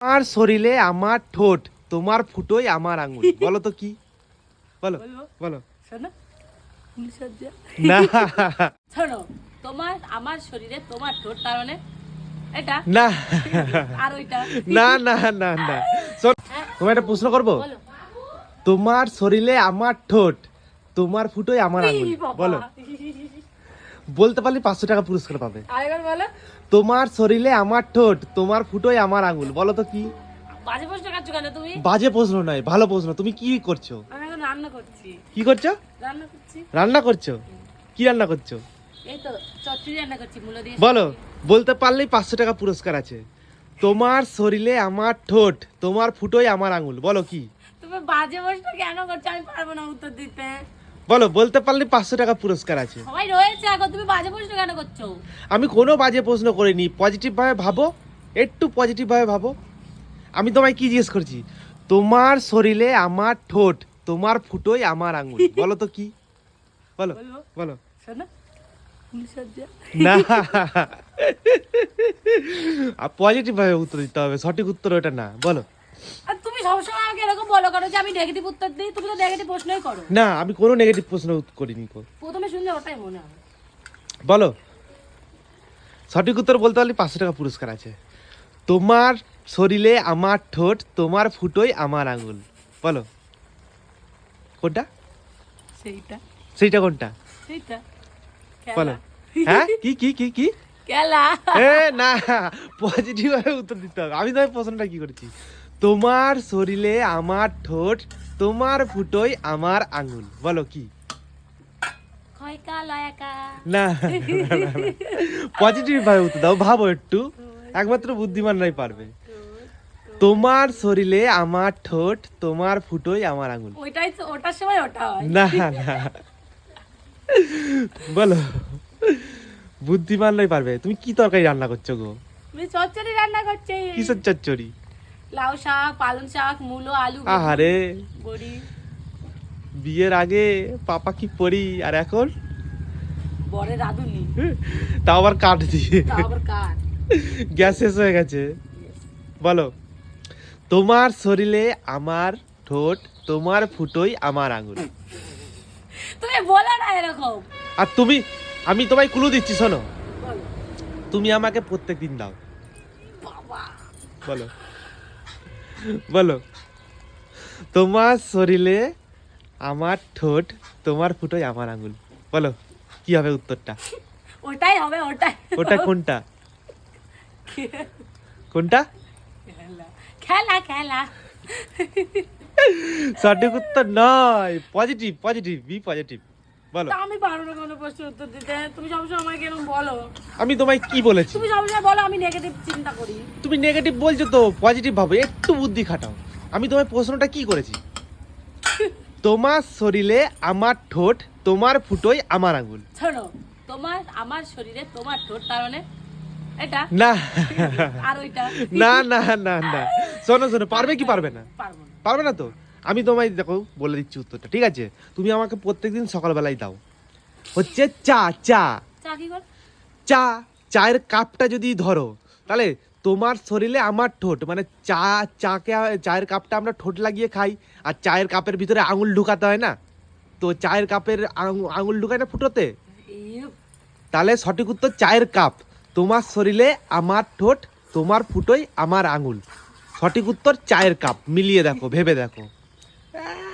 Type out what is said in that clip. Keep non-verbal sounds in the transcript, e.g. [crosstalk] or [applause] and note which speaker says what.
Speaker 1: আমার শরীরে আমার ঠোঁট তোমার ফুটোই আমার আঙুল। [laughs] বলো তো কি? বলো বলো। না। [laughs]
Speaker 2: শোনো তোমার আমার শরীরে তোমার ঠোঁট তার মানে এটা?
Speaker 1: না। [laughs]
Speaker 2: আর ওইটা?
Speaker 1: না না না না। শোন
Speaker 2: হ্যাঁ,
Speaker 1: তোমার একটা প্রশ্ন করব? তোমার শরীরে আমার ঠোঁট তোমার ফুটোই আমার আঙুল। বলো। বলতে পারলে পাঁচশো টাকা পুরস্কার পাবে।
Speaker 2: আরেকবার বলো।
Speaker 1: তোমার শরীরে আমার ঠোঁট তোমার ফুটোই আমার আঙুল বলো তো কি?
Speaker 2: বাজে প্রশ্ন কাচ্ছ কেন তুমি?
Speaker 1: বাজে প্রশ্ন নয় ভালো প্রশ্ন। তুমি কি করছ?
Speaker 2: আমি এখন রান্না করছি।
Speaker 1: কি করছ?
Speaker 2: রান্না করছি।
Speaker 1: রান্না করছ? কি রান্না করছ?
Speaker 2: এই তো চচ্চড়ি রান্না করছি মূলো দিয়ে
Speaker 1: বলো বলতে পারলেই পাঁচশো টাকা পুরস্কার আছে। তোমার শরীরে আমার ঠোঁট তোমার ফুটোই আমার আঙুল বলো কি?
Speaker 2: তুমি বাজে প্রশ্ন কেন করছ? আমি পারব না উত্তর দিতে।
Speaker 1: বলো বলতে পারলে পাঁচশো টাকা পুরস্কার আছে।
Speaker 2: সবাই রয়েছে এখন তুমি বাজে প্রশ্ন কেন করছ?
Speaker 1: আমি কোনো বাজে প্রশ্ন করিনি পজিটিভ ভাবে ভাবো একটু পজিটিভ ভাবে ভাবো। আমি তোমায় কি জিজ্ঞেস করছি? তোমার শরীরে আমার ঠোঁট তোমার ফুটোই আমার আঙুল [laughs] বলো তো কি? বলো বলো।
Speaker 2: শোনো
Speaker 1: না। পজিটিভ ভাবে উত্তর দিতে হবে সঠিক উত্তর ওটা না বলো।
Speaker 2: তুমি সবসময় আমাকে এরকম বলো করো যে আমি নেগেটিভ উত্তর দিই? তুমি তো নেগেটিভ প্রশ্নই করো।
Speaker 1: না আমি কোনো নেগেটিভ প্রশ্ন করিনি
Speaker 2: প্রথমে শুনলে ওটাই মনে হয়।
Speaker 1: বলো। সঠিক উত্তর বলতে পারলে পাঁচশো টাকা পুরস্কার আছে। তোমার শরীরে আমার ঠোঁট তোমার ফুটোই আমার আঙুল। বলো। কোনটা?
Speaker 2: সেইটা।
Speaker 1: সেইটা কোনটা?
Speaker 2: সেইটা।
Speaker 1: বলো। হ্যাঁ? কি কি কি কি?
Speaker 2: খেলা।
Speaker 1: এ না পজিটিভ উত্তর দিতে হবে। আমি তোমার প্রশ্নটা কি করেছি? তোমার শরীরে আমার ঠোঁট তোমার ফুটোই আমার আঙুল। বলো কি? না পজিটিভ ভাবে উত্তর দাও ভাবো একটু। একমাত্র বুদ্ধিমানরাই পারবে। তোমার শরীরে আমার ঠোঁট তোমার ফুটোই আমার আঙুল।
Speaker 2: ওইটাই ওটার সময় ওটা
Speaker 1: না না বলো। বুদ্ধিমানরাই পারবে। তুমি কি তরকারি রান্না করছ গো?
Speaker 2: চচ্চড়ি রান্না করছি।
Speaker 1: কিসের চচ্চড়ি?
Speaker 2: লাউ শাক পালং শাক মূলো আলু
Speaker 1: আহারে।
Speaker 2: বড়ি।
Speaker 1: বিয়ের আগে পাপা কি পড়ি আর এখন?
Speaker 2: বরে রাঁধুনি।
Speaker 1: তাও আবার কাঠ দিয়ে। গ্যাস শেষ হয়ে গেছে। বলো তোমার শরীরে আমার ঠোঁট তোমার ফুটোই আমার আঙুল।
Speaker 2: তুমি বলো না এরকম।
Speaker 1: আর তুমি আমি তোমায় ক্লু দিচ্ছি শোনো। তুমি আমাকে প্রত্যেক দিন দাও।
Speaker 2: বাবা।
Speaker 1: বলো। বলো। তোমার শরীরে আমার ঠোঁট তোমার ফুটোই আমার আঙুল। বলো কি হবে উত্তরটা?
Speaker 2: ওটাই হবে ওটাই।
Speaker 1: ওটা কোনটা? কোনটা?
Speaker 2: খেলা। খেলা খেলা।
Speaker 1: সঠিক উত্তর নয়। পজিটিভ পজিটিভ বি পজিটিভ বলো।
Speaker 2: আমি পারব না কোনো প্রশ্ন উত্তর দিতে। তুমি সবসময় আমাকে এরকম বলো।
Speaker 1: আমি তোমায় কি বলেছি?
Speaker 2: তুমি সবসময় বলো আমি নেগেটিভ চিন্তা করি।
Speaker 1: তুমি নেগেটিভ বলছো তো পজিটিভ ভাবে একটু বুদ্ধি খাটাও। আমি তোমার প্রশ্নটা কি করেছি? [laughs] তোমার শরীরে আমার ঠোঁট তোমার ফুটোই আমার আঙুল।
Speaker 2: শোনো তোমার আমার শরীরে তোমার ঠোঁট তার মানে এটা?
Speaker 1: না।
Speaker 2: আর ওইটা?
Speaker 1: না না না না। শোনো শোনো পারবে কি পারবে না।
Speaker 2: পারবে না
Speaker 1: তো? আমি তোমায় দেখো বলে দিচ্ছি উত্তরটা ঠিক আছে? তুমি আমাকে প্রত্যেকদিন সকালবেলায় দাও। হচ্ছে চা চা।
Speaker 2: চা কি কর?
Speaker 1: চা চায়ের কাপটা যদি ধরো তাহলে তোমার শরীরে আমার ঠোঁট মানে চা চাকে চায়ের কাপটা আমরা ঠোঁট লাগিয়ে খাই আর চায়ের কাপের ভিতরে আঙুল ঢুকাতে হয় না? তো চায়ের কাপের আঙু- আঙুল ঢুকায় না ফুটোতে? তাহলে সঠিক উত্তর চায়ের কাপ। তোমার শরীরে আমার ঠোঁট তোমার ফুটোই আমার আঙুল। সঠিক উত্তর চায়ের কাপ মিলিয়ে দেখো ভেবে দেখো। Ah!